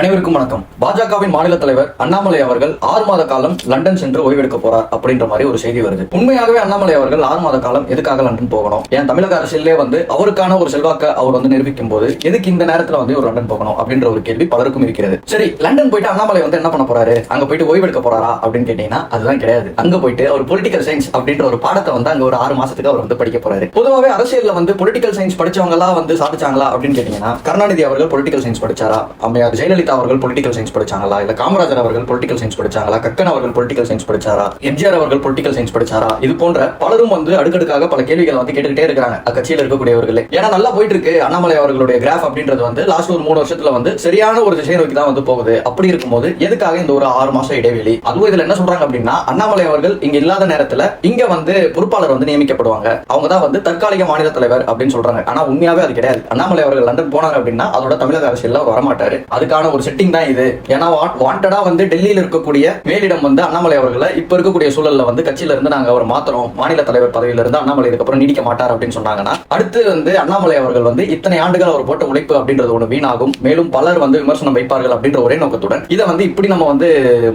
அனைவருக்கும் வணக்கம். பாஜகவின் மாநில தலைவர் அண்ணாமலை அவர்கள் ஆறு மாத காலம் லண்டன் சென்று ஓய்வெடுக்க போறார் அப்படின்ற மாதிரி ஒரு செய்தி வருது. உண்மையாகவே அண்ணாமலை அவர்கள் ஆறு மாத காலம் எதுக்காக லண்டன் போகணும்? ஏன் தமிழக அரசியலே வந்து அவருக்கான ஒரு செல்வாக்க அவர் வந்து நிரூபிக்கும் போது எதுக்கு இந்த நேரத்துல வந்து ஒரு லண்டன் போகணும் அப்படின்ற ஒரு கேள்வி பலருக்கும் இருக்கிறது. சரி லண்டன் போயிட்டு அண்ணாமலை வந்து என்ன பண்ண போறாரு? அங்க போயிட்டு ஓய்வெடுக்க போறாரா அப்படின்னு கேட்டீங்கன்னா அதுதான் கிடையாது. அங்க போயிட்டு அவர் பொலிட்டிக்கல் சயின்ஸ் அப்படின்ற ஒரு பாடத்தை வந்து அங்க ஒரு ஆறு மாசத்துக்கு அவர் வந்து படிக்க போறாரு. பொதுவாகவே அரசியல்ல வந்து பொலிட்டிக்கல் சயின்ஸ் படிச்சவங்க எல்லாம் வந்து சாதிச்சாங்களா அப்படின்னு கேட்டீங்கன்னா கருணாநிதி அவர்கள் பொலிட்டிக்கல் சயின்ஸ் படிச்சாரா? அம்மையார் ஜெயலலிதா ஜெயலலிதா அவர்கள் பொலிட்டிக்கல் சயின்ஸ் படிச்சாங்களா? இல்ல காமராஜர் அவர்கள் பொலிட்டிக்கல் சயின்ஸ் படிச்சாங்களா? கக்கன் அவர்கள் பொலிட்டிக்கல் சயின்ஸ் படிச்சாரா? எம்ஜிஆர் அவர்கள் பொலிட்டிக்கல் சயின்ஸ் படிச்சாரா? இது போன்ற பலரும் வந்து அடுக்கடுக்காக பல கேள்விகள் வந்து கேட்டுக்கிட்டே இருக்காங்க அக்கட்சியில் இருக்கக்கூடியவர்களே. ஏன்னா நல்லா போயிட்டு இருக்கு அண்ணாமலை அவர்களுடைய கிராஃப் அப்படின்றது வந்து லாஸ்ட் ஒரு மூணு வருஷத்துல வந்து சரியான ஒரு திசை நோக்கி தான் வந்து போகுது. அப்படி இருக்கும்போது எதுக்காக இந்த ஒரு ஆறு மாசம் இடைவெளி? அதுவும் இதுல என்ன சொல்றாங்க அப்படின்னா அண்ணாமலை அவர்கள் இங்க இல்லாத நேரத்துல இங்க வந்து பொறுப்பாளர் வந்து நியமிக்கப்படுவாங்க. அவங்க தான் வந்து தற்காலிக மாநில தலைவர் அப்படின்னு சொல்றாங்க. ஆனா உண்மையாவே அது கிடையாது. அண்ணாமலை அவர்கள் லண்டன் போனாங்க அப்படின்னா அதோட தமிழக அரசியல் அவர் வரமாட்டாரு. அதுக்கான ஒரு செட்டிங் தான் இது. ஏன்னா வாண்டடா வந்து டெல்லியில இருக்கக்கூடிய மேலிடம் வந்து அண்ணாமலை அவர்களை இப்ப இருக்கக்கூடிய சூழல்ல வந்து கட்சியில இருந்து நாங்க அவர் மாத்திரம் மாநில தலைவர் பதவியில இருந்து அண்ணாமலை இதுக்கப்புறம் நீடிக்க மாட்டார் அப்படின்னு சொன்னாங்கன்னா அடுத்து வந்து அண்ணாமலை அவர்கள் வந்து இத்தனை ஆண்டுகள் அவர் போட்ட உழைப்பு அப்படின்றது ஒண்ணு வீணாகும். மேலும் பலர் வந்து விமர்சனம் வைப்பார்கள் அப்படின்ற ஒரே நோக்கத்துடன் இதை வந்து இப்படி நம்ம வந்து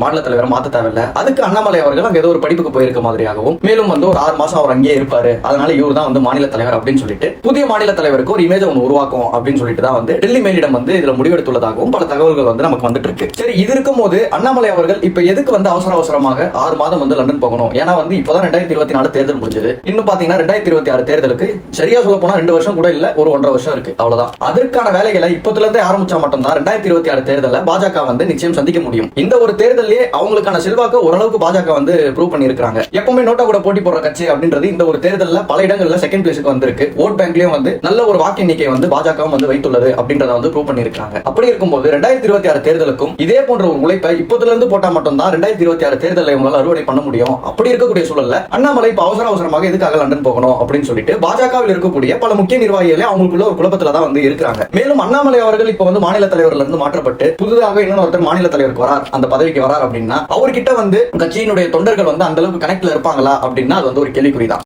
மாநில தலைவரை மாத்த தேவையில்ல. அதுக்கு அண்ணாமலை அவர்கள் அங்க ஏதோ ஒரு படிப்புக்கு போயிருக்க மாதிரியாகவும் மேலும் வந்து ஒரு ஆறு மாசம் அவர் அங்கேயே இருப்பாரு. அதனால இவர் தான் வந்து மாநில தலைவர் அப்படின்னு சொல்லிட்டு புதிய மாநில தலைவருக்கு ஒரு இமேஜ் ஒன்று உருவாக்கும் அப்படின்னு சொல்லிட்டு தான் வந்து டெல்லி மேலிடம் வந்து இதுல முடிவெடுத்துள்ளதாகவும் பல தகவல்கள் வந்து நமக்கு வந்துட்டு இருக்கு சரி இது இருக்கும் போது அண்ணாமலை அவர்கள் இப்ப எதுக்கு வந்து அவசர அவசரமாக ஆறு மாதம் வந்து லண்டன் போகணும்? ஏன்னா வந்து இப்பதான் ரெண்டாயிரத்தி இருபத்தி நாலு தேர்தல் முடிஞ்சது. இன்னும் பாத்தீங்கன்னா ரெண்டாயிரத்தி இருபத்தி ஆறு தேர்தலுக்கு சரியா சொல்ல போனா ரெண்டு வருஷம் கூட இல்ல ஒரு ஒன்றரை வருஷம் இருக்கு. அவ்வளவுதான். அதற்கான வேலைகளை இப்பத்துல இருந்தே ஆரம்பிச்சா மட்டும்தான் ரெண்டாயிரத்தி இருபத்தி ஆறு தேர்தலில் பாஜக வந்து நிச்சயம் சந்திக்க முடியும். இந்த ஒரு தேர்தலே அவங்களுக்கான செல்வாக்கு ஓரளவுக்கு பாஜக வந்து ப்ரூவ் பண்ணிருக்காங்க எப்பவுமே நோட்டா கூட போட்டி போடுற கட்சி அப்படின்றது இந்த ஒரு தேர்தலில் பல இடங்கள்ல செகண்ட் பிளேஸுக்கு வந்திருக்கு. ஓட் பேங்க்லயும் வந்து நல்ல ஒரு வாக்கு எண்ணிக்கை வந்து பாஜகவும் வந்து வைத்துள்ளது அப்படின்றத வந்து ப்ரூவ் பண்ணிருக்காங்க அப்படி இருக்கும்போது ரெண்டாயிரத்தி இருபத்தி ஆறு தேர்தலுக்கும் இதே போன்ற ஒரு உழைப்பை இப்போதுல இருந்து போட்டா மட்டும்தான் ரெண்டாயிரத்தி இருபத்தி ஆறு தேர்தலை உங்களால் அறுவடை பண்ண முடியும். அப்படி இருக்கக்கூடிய சூழல்ல அண்ணாமலை இப்ப அவசர அவசரமாக எதுக்காக லண்டன் போகணும் அப்படின்னு சொல்லிட்டு பாஜகவில் இருக்கக்கூடிய பல முக்கிய நிர்வாகிகளே அவங்களுக்குள்ள ஒரு குழப்பத்துல தான் வந்து இருக்கிறாங்க. மேலும் அண்ணாமலை அவர்கள் இப்ப வந்து மாநில தலைவர்ல இருந்து மாற்றப்பட்டு புதிதாக இன்னொரு ஒருத்தர் மாநில தலைவருக்கு வரார். அந்த பதவிக்கு வரார் அப்படின்னா அவர்கிட்ட வந்து கட்சியினுடைய தொண்டர்கள் வந்து அந்த அளவுக்கு கனெக்ட்ல இருப்பாங்களா அப்படின்னா அது வந்து ஒரு கேள்விக்குறி தான்